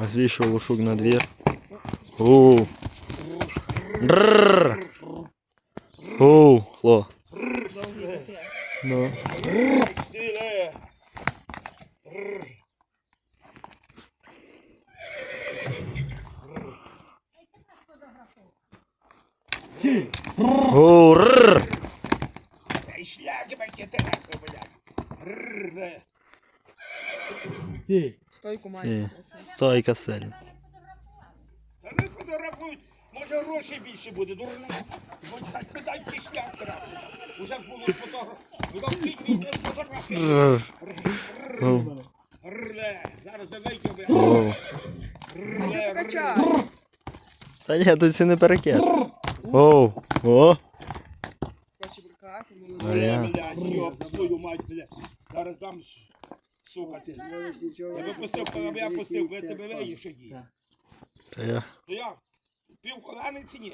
А звішав лошук на двір. Оу. Дрррр. Оу, хло. Ну. Сіле. Оу, рррр. Ай, шляги бакети нахуй, блядь. Рррр. Стій. Стойку Ці. має. Стойка сильна. Та не фотографують, може грошей більше буде, дурно. Питай кишняк трапити. Уже ж було фотограф. Рррр. Оу. Ррле. Зараз давайте ви. Оу. Ррле. Та ні, тут всі не перекет. Оу. О. Хоче брикати. А я. Блядь, йоп, свою мать, блядь. Зараз дам, сука, ти. Я би пустив, коли я пустив, ви тебе веї, що діє. Та я. То я пів колени чи ні?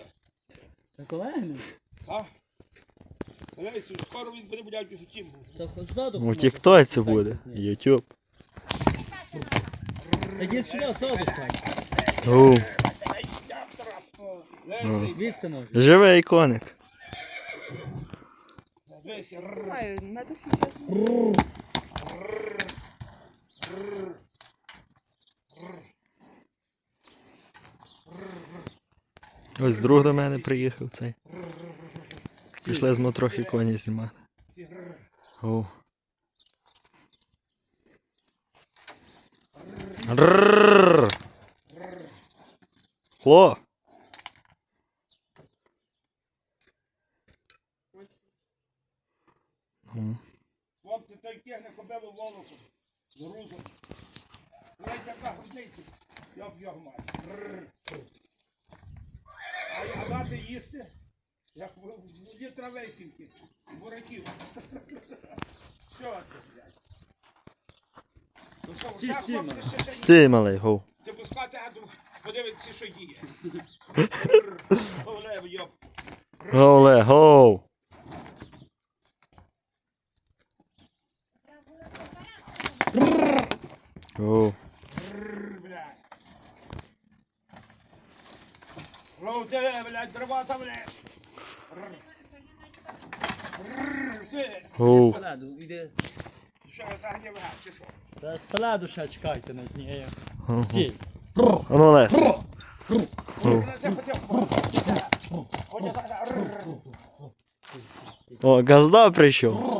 Та колеги? Так? Колись, скоро він буде блядь, у тім. Та ззаду. У тіктоці буде. Ютуб. Та йди сюди, ззаду стань. Оу. Лесий, Звідси може. Живий коник. весь Маю, метр сейчас. Ось друг до мене приїхав цей. Пішли з трохи коні знімати. Рррррр. Хло. Хлопці, той тягне кобилу волоку. Грузом. Лесь, яка грудниця. Я б маю. А я дати їсти? Як в літра. Бураків. Що ти, блядь? Ну що, вже хлопці ще ще ні. Стій, малий, гоу. Це пускати, а тут подивитися, що діє. Олев, йоп. Оле, гоу. Рррр, блядь. Ловте, блядь, дрова. Чи що? Та ще чекайте на. Стій. Ану, Лес. О, газда прийшов.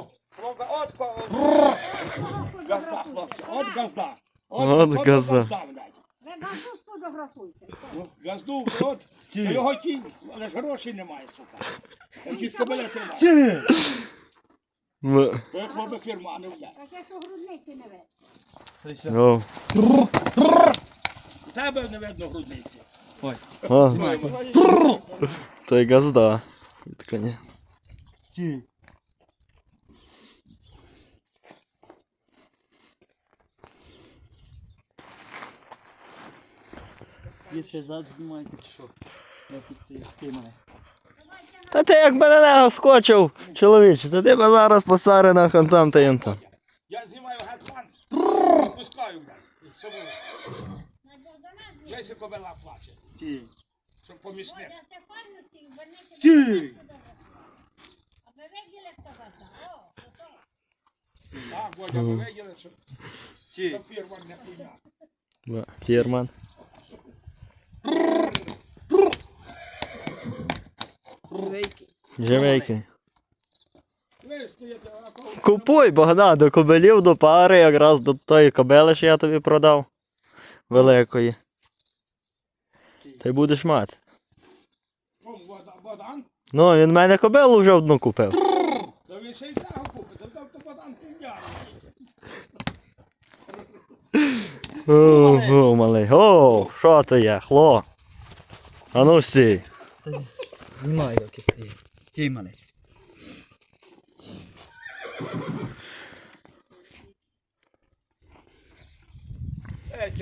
От газда. блядь. Ви газу сфотографуйте. Ну, Газду, от, то його тінь, але ж грошей немає, сука. Якісь кобиля тримає. Стій. М. То як хлопець фірма, не блядь. Так я що грудниці не видно. Оу. У тебе не видно грудниці. Ось. О, то й газда. Від коня. Стій. Є ще ззаду знімаєте чи що? Я тут стою, стій мене. Та ти як би на нього скочив, чоловіче, то ти б зараз по царинах он там та ін там. Я знімаю гетман, пускаю, блядь, з собою. Леся кобила плаче, Стій. щоб помічник. Водя вернися Стій. Ви. Так, Бодя, ви виділи, що Стій. фірма не хуйня. Ба, Фірман. Вейки. Живейки. Купуй, Богдан, до кобилів, до пари, якраз до тої кобили, що я тобі продав. Великої. Ти будеш мати. Бодан? Ну, він в мене кобилу вже одну купив. То ви ще й цього купите, то то Бодан хуйня. О, малий. О, що то є, хло. А ну стій. Знімай, доки стій. Стій мене.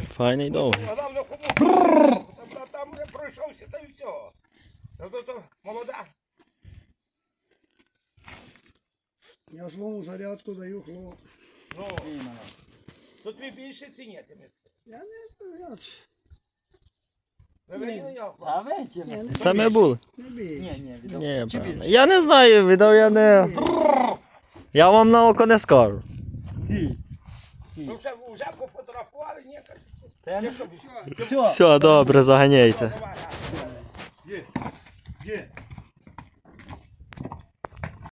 Файний довгий. Головне, кому? Там- вже пройшовся, та й все. Та то, то молода. Я своєму зарядку даю хлоп. Ну, то тобі більше цінятиме. Я не я, а вечір. Саме були. Ні, ні, віддав. Ні, правильно. Я не знаю, віддав я не. Я вам на око не скажу. Ну вже вже пофотографували, ні. Та Все, добре, заганяйте. Є.